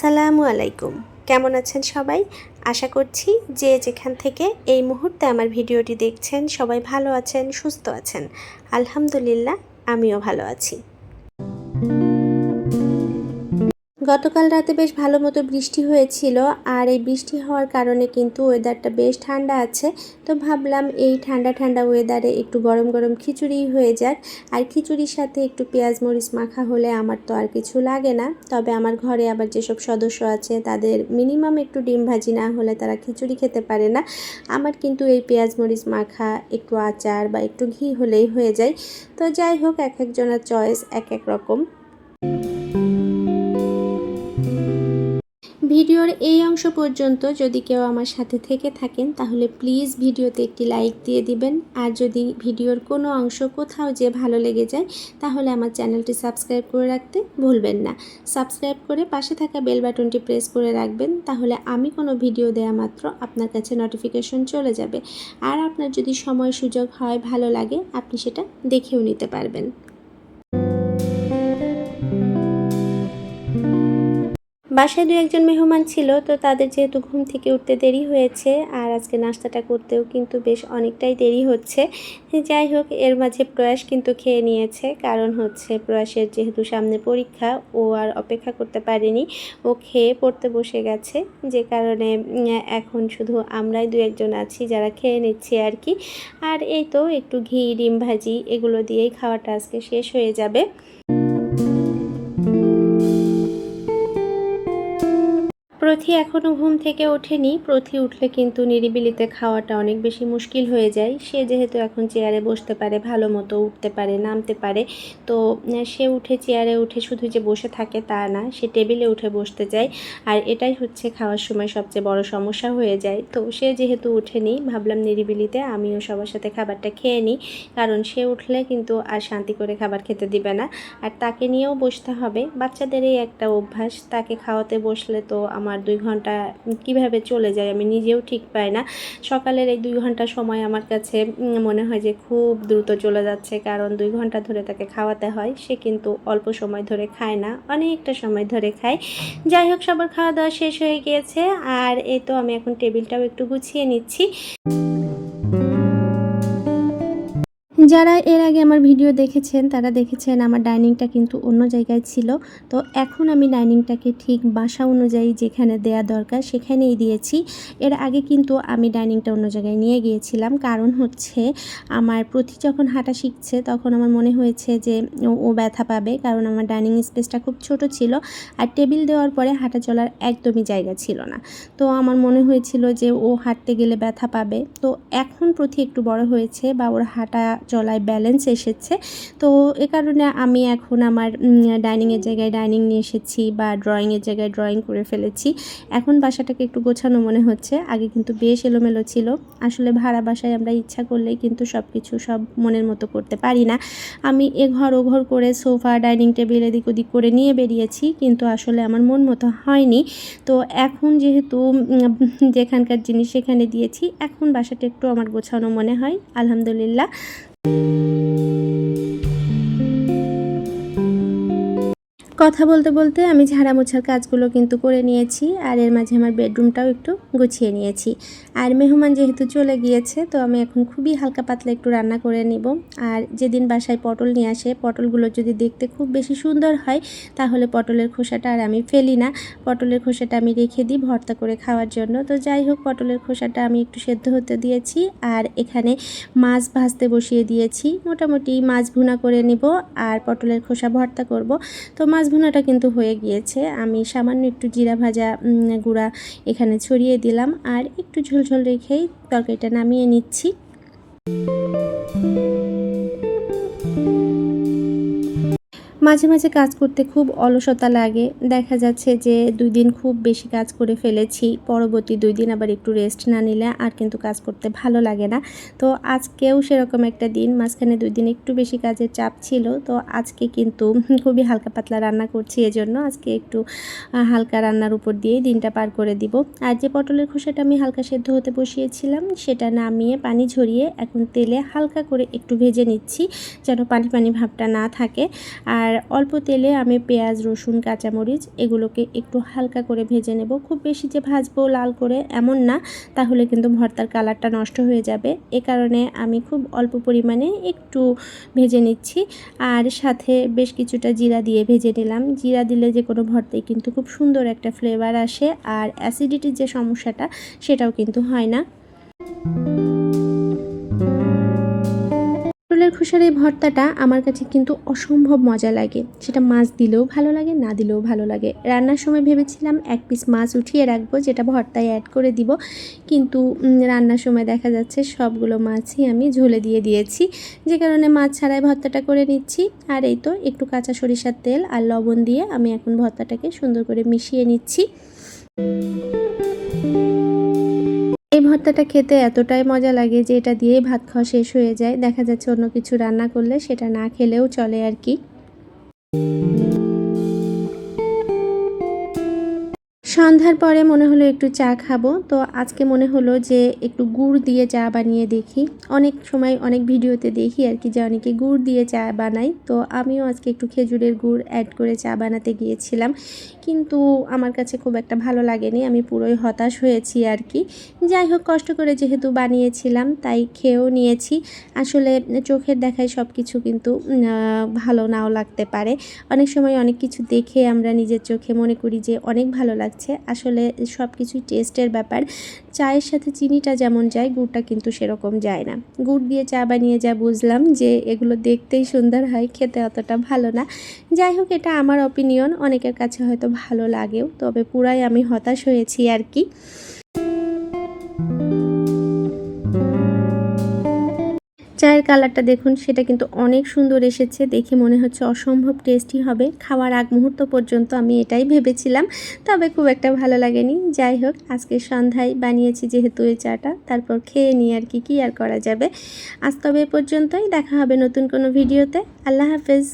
আসসালামু আলাইকুম। কেমন আছেন সবাই? আশা করছি যে যেখান থেকে এই মুহূর্তে আমার ভিডিওটি দেখছেন সবাই ভালো আছেন, সুস্থ আছেন। আলহামদুলিল্লাহ, আমিও ভালো আছি। গতকাল রাতে বেশ ভালো মতো বৃষ্টি হয়েছিল আর এই বৃষ্টি হওয়ার কারণে কিন্তু ওয়েদারটা বেশ ঠান্ডা আছে। তো ভাবলাম এই ঠান্ডা ঠান্ডা ওয়েদারে একটু গরম গরম খিচুড়ি হয়ে যাক। আর খিচুড়ির সাথে একটু পেঁয়াজ, মরিচ মাখা হলে আমার তো আর কিছু লাগে না। তবে আমার ঘরে আবার যেসব সদস্য আছে, তাদের মিনিমাম একটু ডিম ভাজি না হলে তারা খিচুড়ি খেতে পারে না। আমার কিন্তু এই পেঁয়াজ, মরিচ মাখা, একটু আচার বা একটু ঘি হলেই হয়ে যায়। তো যাই হোক, এক একজনের চয়েস এক এক রকম। ভিডিওর এই অংশ পর্যন্ত যদি কেউ আমার সাথে থেকে থাকেন, তাহলে প্লিজ ভিডিওতে একটি লাইক দিয়ে দিবেন। আর যদি ভিডিওর কোনো অংশ কোথাও যে ভালো লেগে যায়, তাহলে আমার চ্যানেলটি সাবস্ক্রাইব করে রাখতে ভুলবেন না। সাবস্ক্রাইব করে পাশে থাকা বেল বাটনটি প্রেস করে রাখবেন, তাহলে আমি কোনো ভিডিও দেয়া মাত্র আপনার কাছে নোটিফিকেশন চলে যাবে। আর আপনার যদি সময় সুযোগ হয়, ভালো লাগে, আপনি সেটা দেখেও নিতে পারবেন। বাসায় দু একজন মেহমান ছিল, তো তাদের যেহেতু ঘুম থেকে উঠতে দেরি হয়েছে আর আজকে নাস্তাটা করতেও কিন্তু বেশ অনেকটাই দেরি হচ্ছে। যাই হোক, এর মাঝে প্রয়াস কিন্তু খেয়ে নিয়েছে, কারণ হচ্ছে প্রয়াসের যেহেতু সামনে পরীক্ষা, ও আর অপেক্ষা করতে পারেনি, ও খেয়ে পড়তে বসে গেছে। যে কারণে এখন শুধু আমরাই দু একজন আছি যারা খেয়ে নিচ্ছি আর কি। আর এই তো একটু ঘি, ডিম ভাজি, এগুলো দিয়েই খাওয়াটা আজকে শেষ হয়ে যাবে। প্রথি এখনও ঘুম থেকে ওঠেনি। প্রথি উঠলে কিন্তু নিরিবিলিতে খাওয়াটা অনেক বেশি মুশকিল হয়ে যায়। সে যেহেতু এখন চেয়ারে বসতে পারে, ভালো মতো উঠতে পারে, নামতে পারে, তো সে উঠে চেয়ারে উঠে শুধু যে বসে থাকে তা না, সে টেবিলে উঠে বসতে যায়। আর এটাই হচ্ছে খাওয়ার সময় সবচেয়ে বড় সমস্যা হয়ে যায়। তো, সে যেহেতু উঠেনি, ভাবলাম নিরিবিলিতে আমিও সবার সাথে খাবারটা খেয়ে নিই। কারণ সে উঠলে কিন্তু আর শান্তি করে খাবার খেতে দিবে না। আর তাকে নিয়েও বসতে হবে। বাচ্চাদেরই একটা অভ্যাস, তাকে খাওয়াতে বসলে তো আমার দুই ঘণ্টা কীভাবে চলে যায় আমি নিজেও ঠিক পাই না। সকালের এই দুই ঘণ্টা সময় আমার কাছে মনে হয় যে খুব দ্রুত চলে যাচ্ছে। কারণ দুই ঘণ্টা ধরে তাকে খাওয়াতে হয়, সে কিন্তু অল্প সময় ধরে খায় না, অনেকটা সময় ধরে খায়। যাই হোক, সবার খাওয়া দাওয়া শেষ হয়ে গিয়েছে। আর এই তো আমি এখন টেবিলটাও একটু গুছিয়ে নিচ্ছি। যারা এর আগে আমার ভিডিও দেখেছেন, তারা দেখেছেন আমার ডাইনিংটা কিন্তু অন্য জায়গায় ছিল। তো এখন আমি ডাইনিংটাকে ঠিক বাসা অনুযায়ী যেখানে দেয়া দরকার সেখানেই দিয়েছি। এর আগে কিন্তু আমি ডাইনিংটা অন্য জায়গায় নিয়ে গিয়েছিলাম। কারণ হচ্ছে আমার প্রতি যখন হাঁটা শিখছে, তখন আমার মনে হয়েছে যে ও ব্যথা পাবে। কারণ আমার ডাইনিং স্পেসটা খুব ছোট ছিল আর টেবিল দেওয়ার পরে হাঁটা চলার একদমই জায়গা ছিল না। তো আমার মনে হয়েছিল যে ও হাঁটতে গেলে ব্যথা পাবে। তো এখন প্রতি একটু বড় হয়েছে বা ওর হাঁটা চলায় ব্যালেন্স এসেছে। তো এ কারণে আমি এখন আমার ডাইনিংয়ের জায়গায় ডাইনিং নিয়ে এসেছি বা ড্রয়িংয়ের জায়গায় ড্রয়িং করে ফেলেছি। এখন বাসাটাকে একটু গোছানো মনে হচ্ছে। আগে কিন্তু বেশ এলোমেলো ছিল। আসলে ভাড়া বাসায় আমরা ইচ্ছা করলেই কিন্তু সব কিছু সব মনের মতো করতে পারি না। আমি এ ঘর ও ঘর করে সোফা ডাইনিং টেবিল এদিক ওদিক করে নিয়ে বেরিয়েছি কিন্তু আসলে আমার মন মতো হয়নি। তো এখন যেহেতু যেখানকার জিনিস সেখানে দিয়েছি, এখন বাসাটা একটু আমার গোছানো মনে হয়। আলহামদুলিল্লাহ। Música কথা বলতে বলতে আমি ঝাড়া মোছার কাজগুলো কিন্তু করে নিয়েছি আর এর মাঝে আমার বেডরুমটাও একটু গুছিয়ে নিয়েছি। আর মেহমান যেহেতু চলে গিয়েছে, তো আমি এখন খুবই হালকা পাতলা একটু রান্না করে নিব। আর যেদিন বাসায় পটল নিয়ে আসে, পটলগুলো যদি দেখতে খুব বেশি সুন্দর হয়, তাহলে পটলের খোসাটা আর আমি ফেলি না। পটলের খোসাটা আমি রেখে দিই ভর্তা করে খাওয়ার জন্য। তো যাই হোক, পটলের খোসাটা আমি একটু সেদ্ধ হতে দিয়েছি আর এখানে মাছ ভাজতে বসিয়ে দিয়েছি। মোটামুটি মাছ ভুনা করে নিব আর পটলের খোসা ভর্তা করব। তো মাছ ভুনাটা কিন্তু হয়ে গিয়েছে। আমি সামান্য একটু জিরা ভাজা গুঁড়া এখানে ছড়িয়ে দিলাম আর একটু ঝোলঝোল রেখেই তরকারিটা নামিয়ে নিচ্ছি। মাঝে মাঝে কাজ করতে খুব অলসতা লাগে। দেখা যাচ্ছে যে দুই দিন খুব বেশি কাজ করে ফেলেছি, পরবর্তী দুই দিন আবার একটু রেস্ট না নিলে আর কিন্তু কাজ করতে ভালো লাগে না। তো আজকেও সেরকম একটা দিন, মাঝখানে দুই দিন একটু বেশি কাজের চাপ ছিল। তো আজকে কিন্তু খুবই হালকা পাতলা রান্না করছি এজন্য আজকে একটু হালকা রান্নার উপর দিয়ে দিনটা পার করে দিব। আর যে পটলের খোসাটা আমি হালকা সেদ্ধ হতে বসিয়েছিলাম, সেটা নামিয়ে পানি ঝরিয়ে এখন তেলে হালকা করে একটু ভেজে নিচ্ছি, যেন পানি পানি ভাবটা না থাকে। আর আর অল্প তেলে আমি পেঁয়াজ, রসুন, কাঁচামরিচ এগুলোকে একটু হালকা করে ভেজে নেব। খুব বেশি যে ভাজবো লাল করে এমন না, তাহলে কিন্তু ভর্তার কালারটা নষ্ট হয়ে যাবে। এ কারণে আমি খুব অল্প পরিমাণে একটু ভেজে নিচ্ছি আর সাথে বেশ কিছুটা জিরা দিয়ে ভেজে নিলাম। জিরা দিলে যে কোনো ভর্তায় কিন্তু খুব সুন্দর একটা ফ্লেভার আসে আর অ্যাসিডিটির যে সমস্যাটা সেটাও কিন্তু হয় না। পটলের খোসার এই ভর্তাটা আমার কাছে কিন্তু অসম্ভব মজা লাগে। সেটা মাছ দিলেও ভালো লাগে, না দিলেও ভালো লাগে। রান্নার সময় ভেবেছিলাম এক পিস মাছ উঠিয়ে রাখব, যেটা ভর্তায় অ্যাড করে দিব। কিন্তু রান্নার সময় দেখা যাচ্ছে সবগুলো মাছই আমি ঝোলে দিয়ে দিয়েছি। যে কারণে মাছ ছাড়াই ভর্তাটা করে নিচ্ছি। আর এই তো একটু কাঁচা সরিষার তেল আর লবণ দিয়ে আমি এখন ভর্তাটাকে সুন্দর করে মিশিয়ে নিচ্ছি। এই ভর্তাটা খেতে এতটাই মজা লাগে যে এটা দিয়েই ভাত খাওয়া শেষ হয়ে যায়। দেখা যাচ্ছে অন্য কিছু রান্না করলে সেটা না খেলেও চলে আর কি। সন্ধ্যার পরে মনে হলো একটু চা খাব, তো আজকে মনে হলো যে একটু গুড় দিয়ে চা বানিয়ে দেখি। অনেক সময় অনেক ভিডিওতে দেখি আর কি যে অনেকে গুড় দিয়ে চা বানায়, তো আমিও আজকে একটু খেজুরের গুড় অ্যাড করে চা বানাতে গিয়েছিলাম। কিন্তু আমার কাছে খুব একটা ভালো লাগেনি, আমি পুরোই হতাশ হয়েছি আর কি। যাই হোক, কষ্ট করে যেহেতু বানিয়েছিলাম, তাই খেয়েও নিয়েছি। আসলে চোখের দেখায় সব কিছু কিন্তু ভালো নাও লাগতে পারে। অনেক সময় অনেক কিছু দেখে আমরা নিজের চোখে মনে করি যে অনেক ভালো লাগছে। আসলে সব কিছুই টেস্টের ব্যাপার। চায়ের সাথে চিনিটা যেমন যায়, গুড়টা কিন্তু সেরকম যায় না। গুড় দিয়ে চা বানিয়ে যা বুঝলাম যে এগুলো দেখতেই সুন্দর হয়, খেতে অতটা ভালো না। যাই হোক, এটা আমার অপিনিয়ন অনেকের কাছে হয়তো ভালো লাগেও, তবে পুরাই আমি হতাশ হয়েছি আর কি। চায়ের কালারটা দেখুন, সেটা কিন্তু অনেক সুন্দর এসেছে। দেখে মনে হচ্ছে অসম্ভব টেস্টি হবে। খাওয়ার আগ মুহূর্ত পর্যন্ত আমি এটাই ভেবেছিলাম, তবে খুব একটা ভালো লাগেনি। যাই হোক, আজকে সন্ধ্যায় বানিয়েছি যেহেতু এই চাটা, তারপর খেয়ে নিই আর কি, কী আর করা যাবে? আজ তবে এ পর্যন্তই। দেখা হবে নতুন কোনো ভিডিওতে। আল্লাহ হাফেজ।